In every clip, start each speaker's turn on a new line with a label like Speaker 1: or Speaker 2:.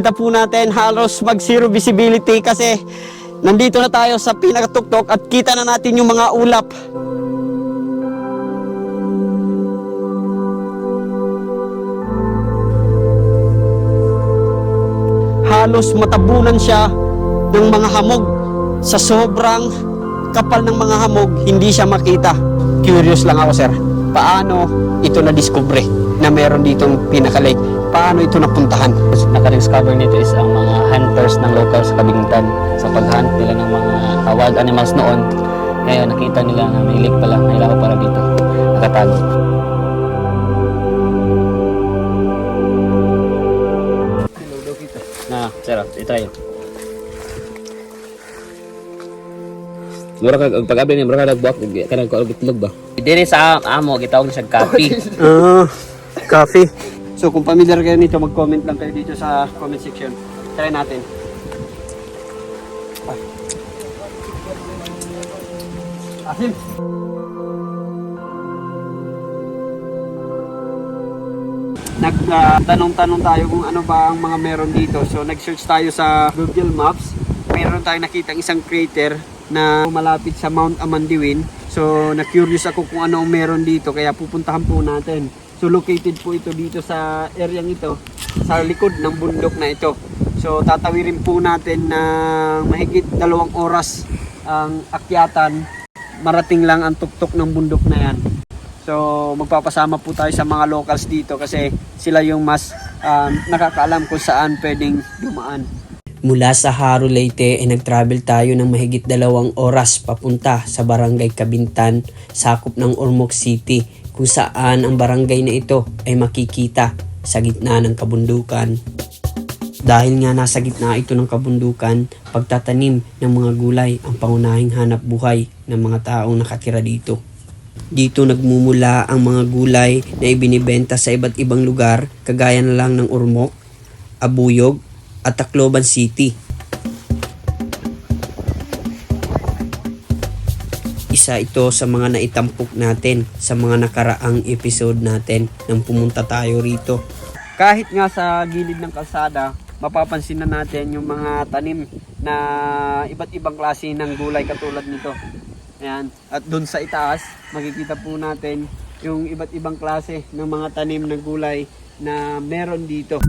Speaker 1: makikita po natin halos mag zero visibility kasi nandito na tayo sa pinakatuktok at kita na natin yung mga ulap. Halos matabunan siya ng mga hamog sa sobrang kapal ng mga hamog, hindi siya makita. Curious lang ako, sir. Paano ito na-discover na meron ditong pinaka-lake? Paano ito napuntahan?
Speaker 2: Naka-discover nito is ang mga hunters ng local sa Kabintan sa paghunt nila ng mga wild animals noon. Ngayon nakita nila na may lake pala, may lawa pala dito. Nakatago. Na, sir, itry. Mura ka pag abi ni mura ka nagbuak kanang ko ba. Diri sa amo gitawag na siya coffee.
Speaker 1: Ah, coffee. So kung familiar kayo nito, mag-comment lang kayo dito sa comment section. Try natin. Ah. Asim. Nagtanong-tanong tayo kung ano ba ang mga meron dito. So nag-search tayo sa Google Maps. Meron tayong nakita isang crater na malapit sa Mount Amandiwin. So na-curious ako kung ano ang meron dito kaya pupuntahan po natin. So located po ito dito sa area ito sa likod ng bundok na ito. So tatawirin po natin ng mahigit dalawang oras ang akyatan. Marating lang ang tuktok ng bundok na yan. So magpapasama po tayo sa mga locals dito kasi sila yung mas um, nakakaalam kung saan pwedeng dumaan. Mula sa Haro Leyte ay nag-travel tayo ng mahigit dalawang oras papunta sa Barangay Kabintan, sakop ng Ormoc City, kung saan ang barangay na ito ay makikita sa gitna ng kabundukan. Dahil nga nasa gitna ito ng kabundukan, pagtatanim ng mga gulay ang pangunahing hanap buhay ng mga taong nakatira dito. Dito nagmumula ang mga gulay na ibinibenta sa iba't ibang lugar kagaya na lang ng Ormoc, Abuyog at Tacloban City. Isa ito sa mga naitampok natin sa mga nakaraang episode natin nang pumunta tayo rito. Kahit nga sa gilid ng kalsada, mapapansin na natin yung mga tanim na iba't ibang klase ng gulay katulad nito. Ayan. At doon sa itaas, makikita po natin yung iba't ibang klase ng mga tanim ng gulay na meron dito.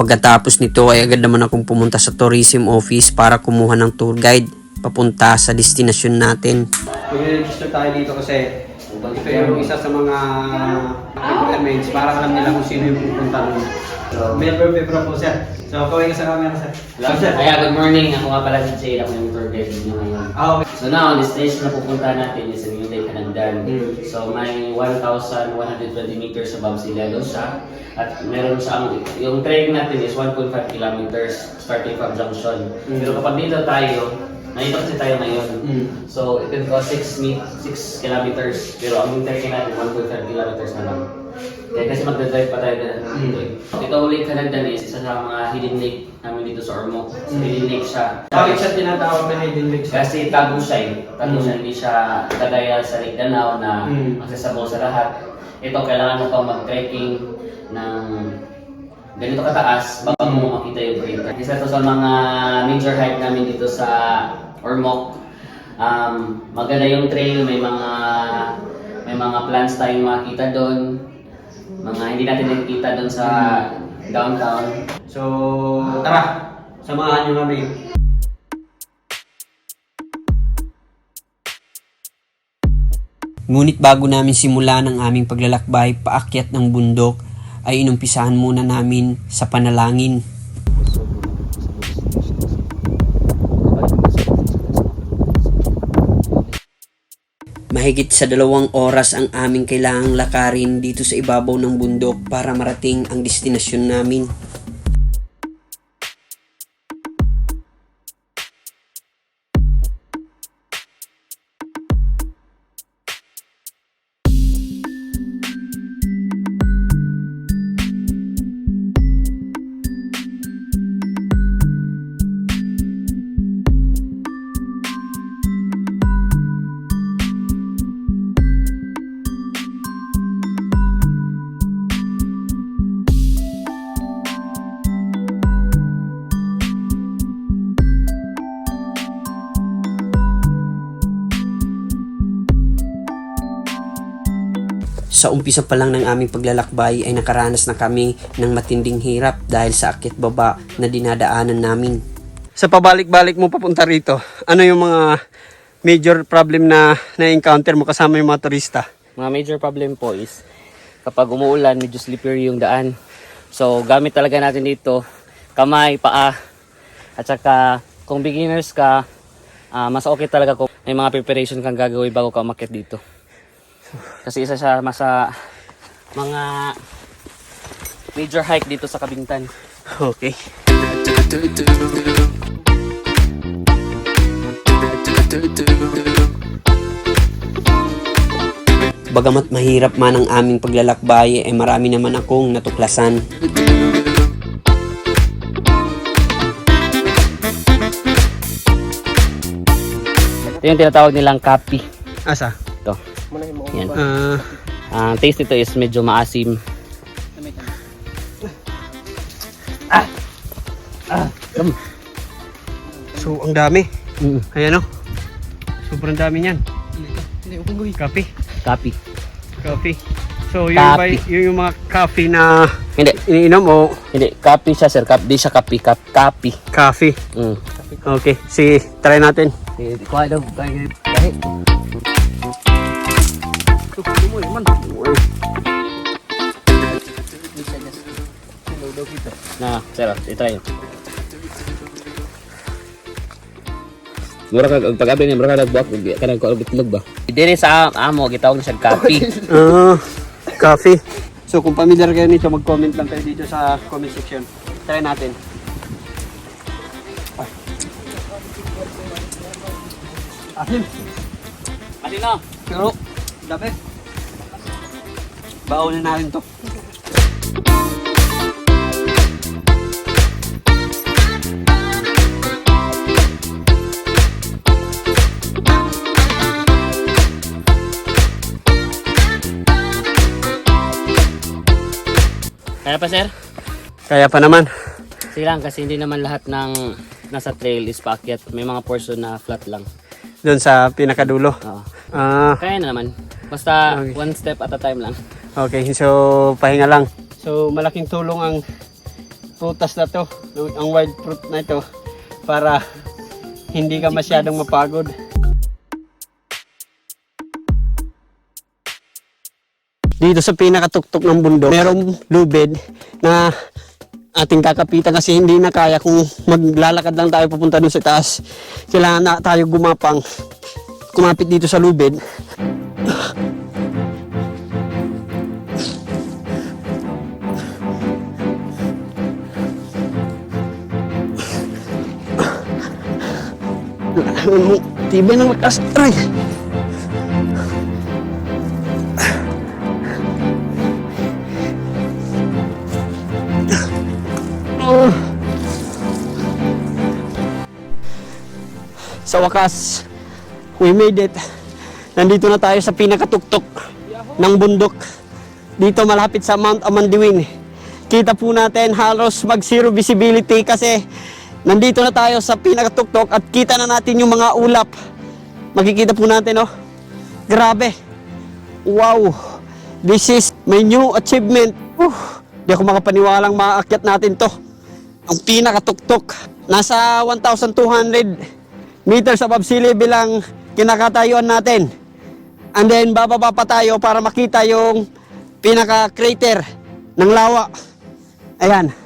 Speaker 1: Pagkatapos nito ay agad naman akong pumunta sa tourism office para kumuha ng tour guide papunta sa destinasyon natin. Mag-register tayo dito kasi ito yung isa sa mga requirements para alam nila kung sino yung pupunta nun. So, member member po sir. So, kaway ka sa camera sir.
Speaker 2: Hello, sir. Kaya good morning. Ako nga pala si Jay. Ako yung tour guide ninyo ngayon.
Speaker 1: Ah, okay.
Speaker 2: So now, the station na pupunta natin is in Yutay, Canagdan.
Speaker 1: Mm.
Speaker 2: So may 1,120 meters above sea level siya. At meron siyang, yung train natin is 1.5 kilometers starting from junction.
Speaker 1: Mm.
Speaker 2: Pero kapag dito tayo, nandito kasi tayo ngayon.
Speaker 1: Mm.
Speaker 2: So it will go 6 meet 6 kilometers. Pero ang train natin 1.5 kilometers na lang. Kaya kasi magdadrive pa tayo na dito eh. Ito Lake Canagdan is isa sa mga hidden lake namin dito sa Ormoc. So,
Speaker 1: Mm.
Speaker 2: hidden lake siya.
Speaker 1: Bakit siya tinatawag na hidden lake sir?
Speaker 2: Kasi tago siya eh. Tago
Speaker 1: Mm.
Speaker 2: siya, hindi siya kagaya sa Lake Danao na
Speaker 1: Mm.
Speaker 2: accessible sa lahat. Ito, kailangan mo pa mag-trekking ng ganito kataas bago
Speaker 1: Mm.
Speaker 2: mo makita yung crater. Isa to sa mga major hike namin dito sa Ormoc. Um, maganda yung trail, may mga may mga plants tayong makita doon. Mga hindi natin nakikita doon sa downtown.
Speaker 1: So, tara, samahan nyo kami. Ngunit bago namin simulan ang aming paglalakbay paakyat ng bundok, ay inumpisahan muna namin sa panalangin. Mahigit sa dalawang oras ang aming kailangang lakarin dito sa ibabaw ng bundok para marating ang destinasyon namin.
Speaker 3: Sa umpisa pa lang ng aming paglalakbay ay nakaranas na kami ng matinding hirap dahil sa akit baba na dinadaanan namin.
Speaker 1: Sa pabalik-balik mo papunta rito, ano yung mga major problem na na-encounter mo kasama yung mga turista?
Speaker 2: Mga major problem po is kapag umuulan, medyo slippery yung daan. So, gamit talaga natin dito, kamay, paa, at saka kung beginners ka, ah, mas okay talaga kung may mga preparation kang gagawin bago ka umakyat dito. Kasi isa siya masa mga major hike dito sa Kabingtan.
Speaker 1: Okay.
Speaker 3: Bagamat mahirap man ang aming paglalakbay ay marami naman akong natuklasan.
Speaker 2: Ito yung tinatawag nilang kapi.
Speaker 1: Asa?
Speaker 2: Ito. Yan.
Speaker 1: Ah,
Speaker 2: Ang taste nito is medyo maasim. Ah! Ah! Come.
Speaker 1: so ang dami.
Speaker 2: Mm.
Speaker 1: Ayan o. Sobrang dami niyan. Coffee.
Speaker 2: Kapi.
Speaker 1: Coffee. So yun,
Speaker 2: Kape.
Speaker 1: yun yung mga coffee na
Speaker 2: Hindi.
Speaker 1: iniinom o
Speaker 2: Hindi. Kapi siya sir. Kapi. Di siya kapi. Kap, kapi.
Speaker 1: coffee?
Speaker 2: Mm.
Speaker 1: Okay, sige, try natin.
Speaker 2: Kuha daw. Kahit. Na, sir, i-try. Mura ka pag abi ni mura ka nagbuak ka nagkuha bitlog ba? Diri sa amo gitawag na siya kapi.
Speaker 1: Ah, coffee. So kung familiar kayo nito, mag-comment lang kayo dito sa comment section. Try natin. Asin.
Speaker 2: Asin na.
Speaker 1: Pero, dapat. Baunin natin to.
Speaker 2: Kaya pa sir?
Speaker 1: Kaya pa naman.
Speaker 2: Sige lang kasi hindi naman lahat ng nasa trail is paakyat. May mga portion na flat lang.
Speaker 1: Doon sa pinakadulo.
Speaker 2: Oo.
Speaker 1: Ah,
Speaker 2: Kaya na naman. Basta
Speaker 1: Okay.
Speaker 2: one step at a time lang.
Speaker 1: Okay. So, pahinga lang. So, malaking tulong ang prutas na to. Ang wild fruit na ito. Para hindi ka masyadong mapagod. Dito sa pinakatuktok ng bundok, merong lubid na ating kakapitan kasi hindi na kaya kung maglalakad lang tayo papunta doon sa taas. Kailangan na tayo gumapang, kumapit dito sa lubid. Ano, tibay ng lakas. Aray! Oh. Sa wakas, we made it. Nandito na tayo sa pinakatuktok ng bundok. Dito malapit sa Mount Amandiwin. Kita po natin halos mag zero visibility kasi nandito na tayo sa pinakatuktok at kita na natin yung mga ulap. Makikita po natin oh. Grabe. Wow. This is my new achievement. Uh, di ako makapaniwalang maakyat natin to. Ang pinakatuktok. Nasa 1,200 meters above sea level ang kinakatayuan natin. And then bababa pa tayo para makita yung pinaka-crater ng lawa. Ayan.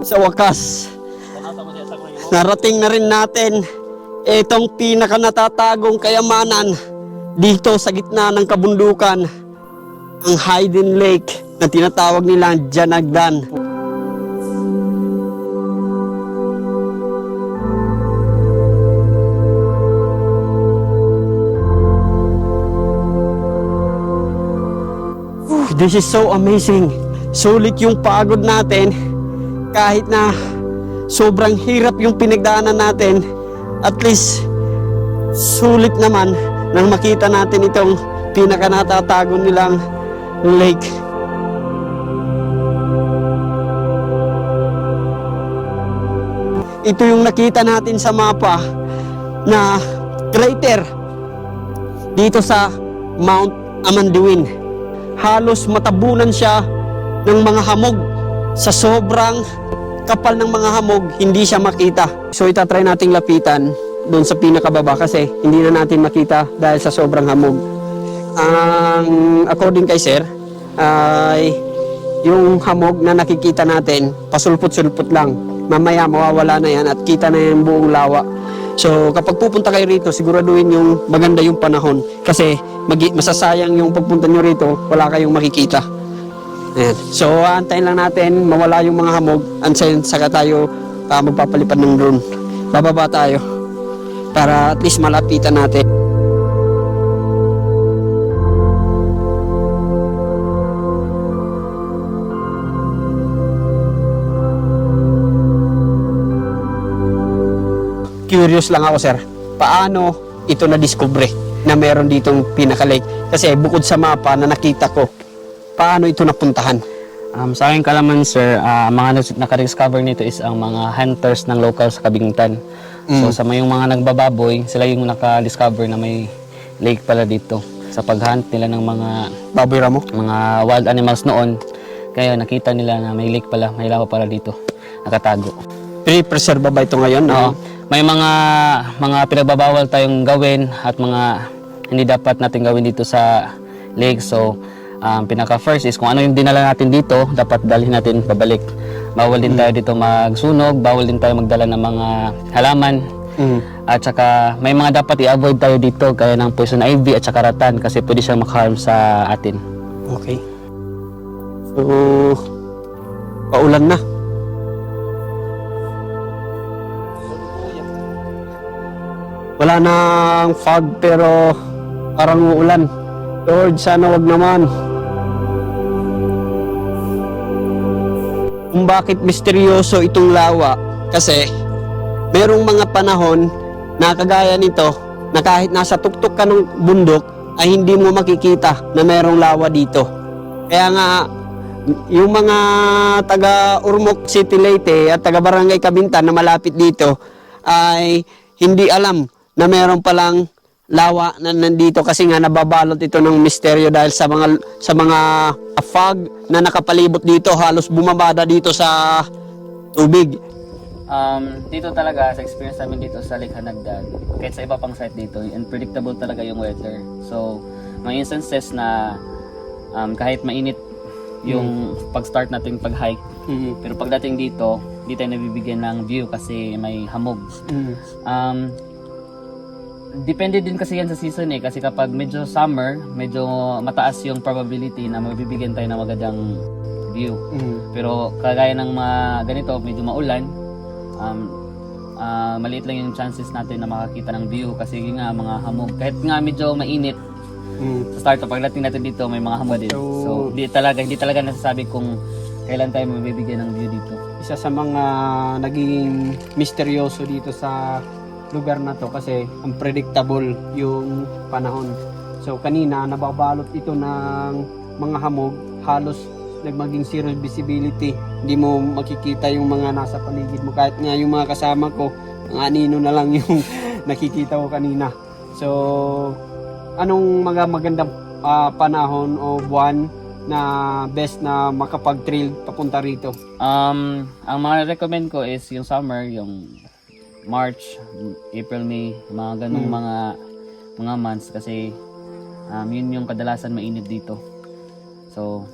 Speaker 1: Sa wakas, narating na rin natin itong pinaka natatagong kayamanan dito sa gitna ng kabundukan ang Hidden Lake na tinatawag nilang Janagdan. This is so amazing. Sulit yung pagod natin kahit na sobrang hirap yung pinagdaanan natin, at least sulit naman nang makita natin itong pinakanatatago nilang lake. Ito yung nakita natin sa mapa na crater dito sa Mount Amanduin. Halos matabunan siya ng mga hamog sa sobrang kapal ng mga hamog, hindi siya makita. So itatry nating lapitan doon sa pinakababa kasi hindi na natin makita dahil sa sobrang hamog. Ang according kay sir, ay yung hamog na nakikita natin, pasulpot-sulpot lang. Mamaya mawawala na yan at kita na yung buong lawa. So kapag pupunta kayo rito, siguraduhin yung maganda yung panahon. Kasi masasayang yung pagpunta nyo rito, wala kayong makikita. Ayan. So antayin lang natin mawala yung mga hamog. Ansayin saka tayo uh, magpapalipad ng drone. Bababa tayo para at least malapitan natin. Curious lang ako sir, paano ito na-discover na meron ditong pinaka-lake? Kasi bukod sa mapa na nakita ko, paano ito napuntahan?
Speaker 2: Um, sa aking kalaman, sir, ah, mga naka-discover nito is ang mga hunters ng local sa Kabintan. So, sa may yung mga nagbababoy, sila yung naka-discover na may lake pala dito. Sa pag-hunt nila ng mga
Speaker 1: Baboy Ramo?
Speaker 2: mga wild animals noon, kaya nakita nila na may lake pala, may lawa pala dito, nakatago.
Speaker 1: Pre-preserve ba ito ngayon?
Speaker 2: Oo. May mga mga pinagbabawal tayong gawin at mga hindi dapat natin gawin dito sa lake. So, um, pinaka first is kung ano yung dinala natin dito, dapat dalhin natin pabalik. Bawal din tayo dito magsunog, bawal din tayo magdala ng mga halaman.
Speaker 1: Mm.
Speaker 2: At saka may mga dapat i-avoid tayo dito gaya ng poison ivy at saka ratan kasi pwede siyang makaharm sa atin.
Speaker 1: Okay. So, paulan na. Wala nang fog pero parang uulan. Lord, sana wag naman. Kung bakit misteryoso itong lawa, kasi merong mga panahon na kagaya nito, na kahit nasa tuktok ka ng bundok, ay hindi mo makikita na merong lawa dito. Kaya nga, yung mga taga Urmok City Leyte at taga Barangay Kabintan na malapit dito ay hindi alam na meron palang lawa na nandito kasi nga nababalot ito ng misteryo dahil sa mga sa mga fog na nakapalibot dito halos bumabada dito sa tubig.
Speaker 2: Um, dito talaga, sa experience namin dito sa Lake Hanagdan, kahit sa iba pang site dito, unpredictable talaga yung weather. So, may instances na um, kahit mainit yung pag-start natin pag-hike,
Speaker 1: Mm.
Speaker 2: pero pagdating dito, di tayo nabibigyan ng view kasi may hamog.
Speaker 1: Mm.
Speaker 2: Um, depende din kasi yan sa season eh, kasi kapag medyo summer, medyo mataas yung probability na mabibigyan tayo ng magandang view.
Speaker 1: Mm.
Speaker 2: Pero kagaya ng mga ganito, medyo maulan, um, ah, maliit lang yung chances natin na makakita ng view kasi yun nga mga hamog. Kahit nga medyo mainit
Speaker 1: Mm.
Speaker 2: sa start, pagdating natin dito may mga hamog din.
Speaker 1: So-
Speaker 2: So, hindi talaga, hindi talaga nasasabi kung kailan tayo mabibigyan ng view dito.
Speaker 1: isa sa mga naging misteryoso dito sa lugar na to kasi unpredictable yung panahon. So kanina nababalot ito ng mga hamog, halos nagmaging zero visibility. Hindi mo makikita yung mga nasa paligid mo kahit nga yung mga kasama ko, ang anino na lang yung nakikita ko kanina. So anong mga magandang ah, panahon o buwan na best na makapag-trail papunta rito?
Speaker 2: Um, ang mga recommend ko is yung summer, yung March, April, May, mga ganong
Speaker 1: Mm.
Speaker 2: mga mga months kasi um, yun yung kadalasan mainit dito. So,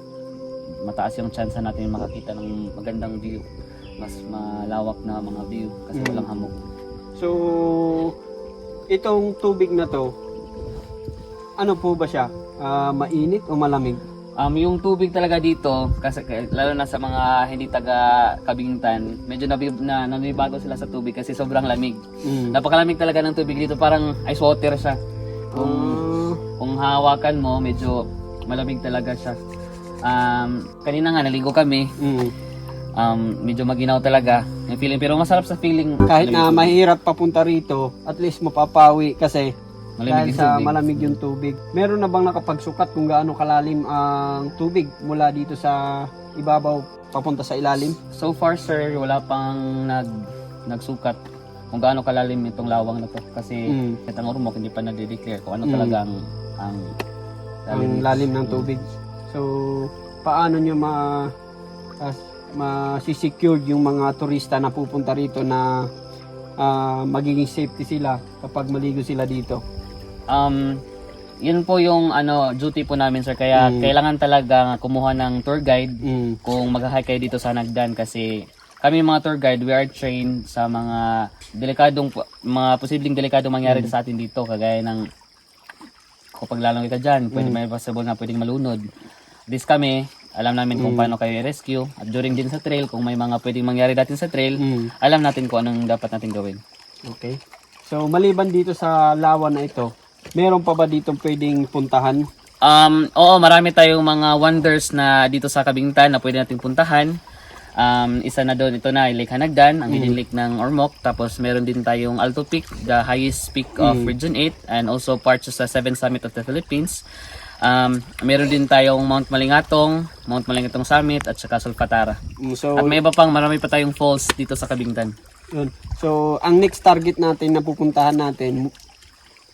Speaker 2: mataas yung chance natin makakita ng magandang view. Mas malawak na mga view kasi
Speaker 1: Mm.
Speaker 2: walang hamog.
Speaker 1: So, itong tubig na to, ano po ba siya? Ah, mainit o malamig?
Speaker 2: Um, yung tubig talaga dito, kasi lalo na sa mga hindi taga Kabintan, medyo nabib, na, nabibago sila sa tubig kasi sobrang lamig.
Speaker 1: Mm.
Speaker 2: Napakalamig talaga ng tubig dito, parang ice water siya. Kung
Speaker 1: Ah,
Speaker 2: kung hawakan mo, medyo malamig talaga siya. Um, kanina nga naligo kami,
Speaker 1: mm.
Speaker 2: um, medyo maginaw talaga yung feeling. Pero masarap sa feeling.
Speaker 1: Kahit na mahirap papunta rito, at least mapapawi kasi dahil
Speaker 2: malamig yung
Speaker 1: sa
Speaker 2: tubig.
Speaker 1: malamig yung tubig. Meron na bang nakapagsukat kung gaano kalalim ang tubig mula dito sa ibabaw papunta sa ilalim?
Speaker 2: So far, sir, wala pang nag nagsukat kung gaano kalalim itong lawang na to. Kasi
Speaker 1: Mm.
Speaker 2: mm. ang Ormoc hindi pa na-declare kung ano
Speaker 1: Mm.
Speaker 2: talaga ang, ang
Speaker 1: ang lalim ng tubig. So, paano nyo ma as, ma-secure yung mga turista na pupunta rito na ah, magiging safety sila kapag maligo sila dito?
Speaker 2: Um, yun po yung ano duty po namin sir. Kaya
Speaker 1: Mm.
Speaker 2: kailangan talaga kumuha ng tour guide
Speaker 1: Mm.
Speaker 2: kung mag-hike kayo dito sa Nagdan kasi kami mga tour guide, we are trained sa mga delikadong mga posibleng delikadong mangyari
Speaker 1: Mm.
Speaker 2: sa atin dito kagaya ng kapag lalong ka dyan, pwede
Speaker 1: Mm.
Speaker 2: may possible na pwedeng malunod. This kami, alam namin kung
Speaker 1: Mm.
Speaker 2: paano kayo i-rescue at during din sa trail, kung may mga pwedeng mangyari natin sa trail,
Speaker 1: Mm.
Speaker 2: alam natin kung anong dapat natin gawin.
Speaker 1: Okay. So, maliban dito sa lawan na ito, meron pa ba dito pwedeng puntahan?
Speaker 2: Um, oo, marami tayong mga wonders na dito sa Kabingtan na pwede nating puntahan. Um, isa na doon, ito na, Lake Hanagdan, ang hidden lake ng Ormoc. Tapos meron din tayong Alto Peak, the highest peak of Region 8 and also parts sa 7 Summit of the Philippines. Um, meron din tayong Mount Malingatong, Mount Malingatong Summit at saka Solfatara.
Speaker 1: Mm, So,
Speaker 2: At may iba pang marami pa tayong falls dito sa Kabingtan.
Speaker 1: yun. So, ang next target natin na pupuntahan natin,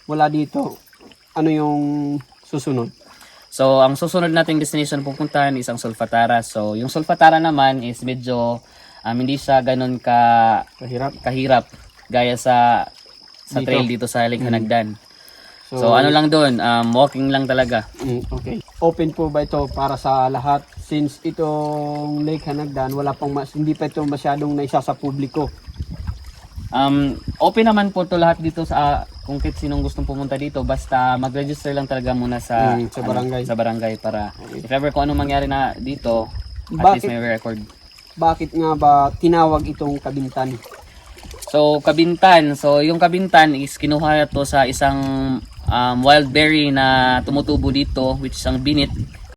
Speaker 1: wala dito, ano yung susunod?
Speaker 2: So, ang susunod nating destination na pupuntahan is ang Solfatara. So, yung Solfatara naman is medyo um, hindi siya ganun ka
Speaker 1: Kahirap.
Speaker 2: kahirap gaya sa sa
Speaker 1: Dito.
Speaker 2: trail dito sa Lake Hanagdan.
Speaker 1: So,
Speaker 2: So, ano lang doon, um, walking lang talaga.
Speaker 1: Mm, okay. Open po ba ito para sa lahat? Since itong Lake Hanagdan, wala pang mas, hindi pa ito masyadong naisa sa publiko.
Speaker 2: Um, open naman po to lahat dito sa kung kit sinong gustong pumunta dito basta mag-register lang talaga muna sa
Speaker 1: Mm, sa barangay.
Speaker 2: sa barangay para if ever kung anong mangyari na dito at
Speaker 1: Bakit?
Speaker 2: least may record.
Speaker 1: Bakit nga ba tinawag itong Kabintan?
Speaker 2: So, kabintan. So, yung kabintan is kinuha to sa isang um, wild berry na tumutubo dito, which is ang binit.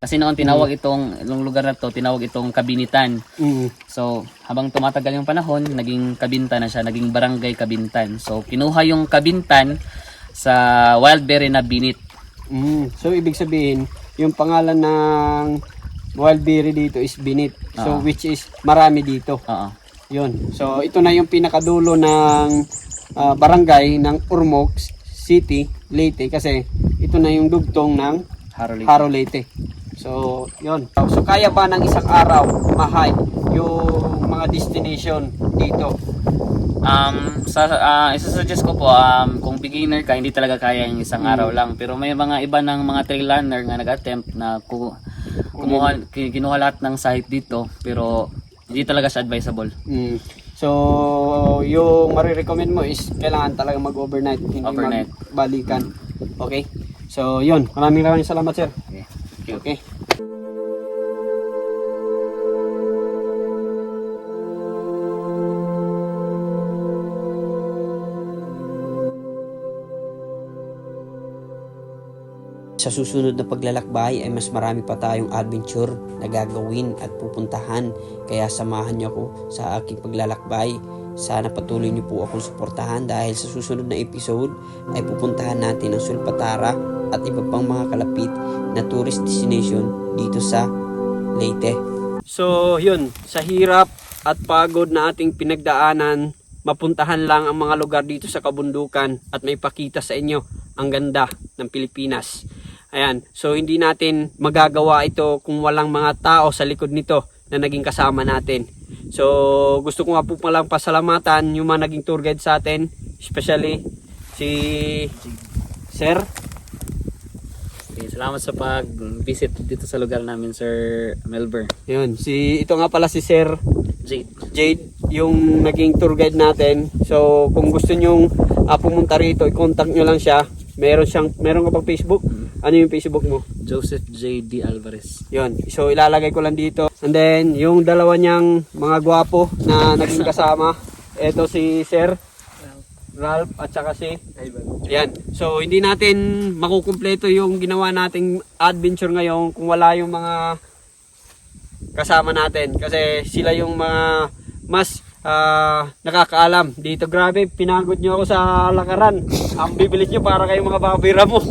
Speaker 2: Kasi noon tinawag itong, yung lugar na to, tinawag itong kabinitan.
Speaker 1: Mm.
Speaker 2: So, habang tumatagal yung panahon, naging kabintan na siya, naging barangay kabintan. So, kinuha yung kabintan sa wild berry na binit.
Speaker 1: Mm. So, ibig sabihin, yung pangalan ng wild berry dito is Binit. So,
Speaker 2: Ah.
Speaker 1: which is marami dito.
Speaker 2: Oo.
Speaker 1: Yun. So, ito na yung pinakadulo ng ah, barangay ng Urmoc City, Leyte. Kasi, ito na yung dugtong ng
Speaker 2: Harolate.
Speaker 1: Haro Leyte. So, yun. So, kaya ba ng isang araw ma-hike yung mga destination dito?
Speaker 2: Um, sa uh, isa-suggest ko po um, kung beginner ka hindi talaga kaya yung isang araw lang pero may mga iba ng mga trail runner nga nag-attempt na ku kumuha ki- kinuha lahat ng site dito pero hindi talaga siya advisable.
Speaker 1: Mm. So, yung marirecommend mo is kailangan talaga mag-overnight, hindi
Speaker 2: Overnight.
Speaker 1: magbalikan. Okay? So, yun. Maraming maraming salamat, sir.
Speaker 2: Okay. Thank you.
Speaker 1: Okay.
Speaker 3: Sa susunod na paglalakbay ay mas marami pa tayong adventure na gagawin at pupuntahan. Kaya samahan niyo ako sa aking paglalakbay. Sana patuloy niyo po akong suportahan dahil sa susunod na episode ay pupuntahan natin ang Sulpatara at iba pang mga kalapit na tourist destination dito sa Leyte.
Speaker 1: So, yun. Sa hirap at pagod na ating pinagdaanan, mapuntahan lang ang mga lugar dito sa kabundukan at may pakita sa inyo ang ganda ng Pilipinas. Ayan. So, hindi natin magagawa ito kung walang mga tao sa likod nito na naging kasama natin. So, gusto ko nga po palang pasalamatan yung mga naging tour guide sa atin, especially si Sir
Speaker 2: Okay, salamat sa pag-visit dito sa lugar namin Sir Melber.
Speaker 1: Yun, si ito nga pala si Sir
Speaker 2: Jade.
Speaker 1: Jade, yung naging tour guide natin. So, kung gusto nyong ah, pumunta rito, i-contact nyo lang siya. Meron siyang, meron ka bang Facebook? Ano yung Facebook mo?
Speaker 2: Joseph J.D. Alvarez.
Speaker 1: Yun. So, ilalagay ko lang dito. And then, yung dalawa niyang mga gwapo na naging kasama. Ito si Sir Ralph at saka si Yan. So, hindi natin makukumpleto yung ginawa nating adventure ngayon kung wala yung mga kasama natin. Kasi sila yung mga mas ah, nakakaalam. Dito, grabe, pinagod nyo ako sa lakaran. Ang bibilis nyo para kayong mga babira mo.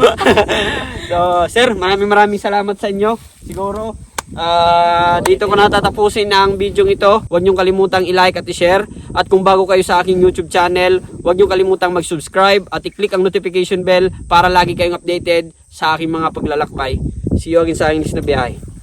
Speaker 1: so, sir, maraming maraming salamat sa inyo. Siguro, Ah, dito ko natatapusin ang video ito. Huwag niyong kalimutang i-like at i-share. At kung bago kayo sa aking YouTube channel, huwag niyong kalimutang mag-subscribe at i-click ang notification bell para lagi kayong updated sa aking mga paglalakbay. See you again sa aking next na biyahe.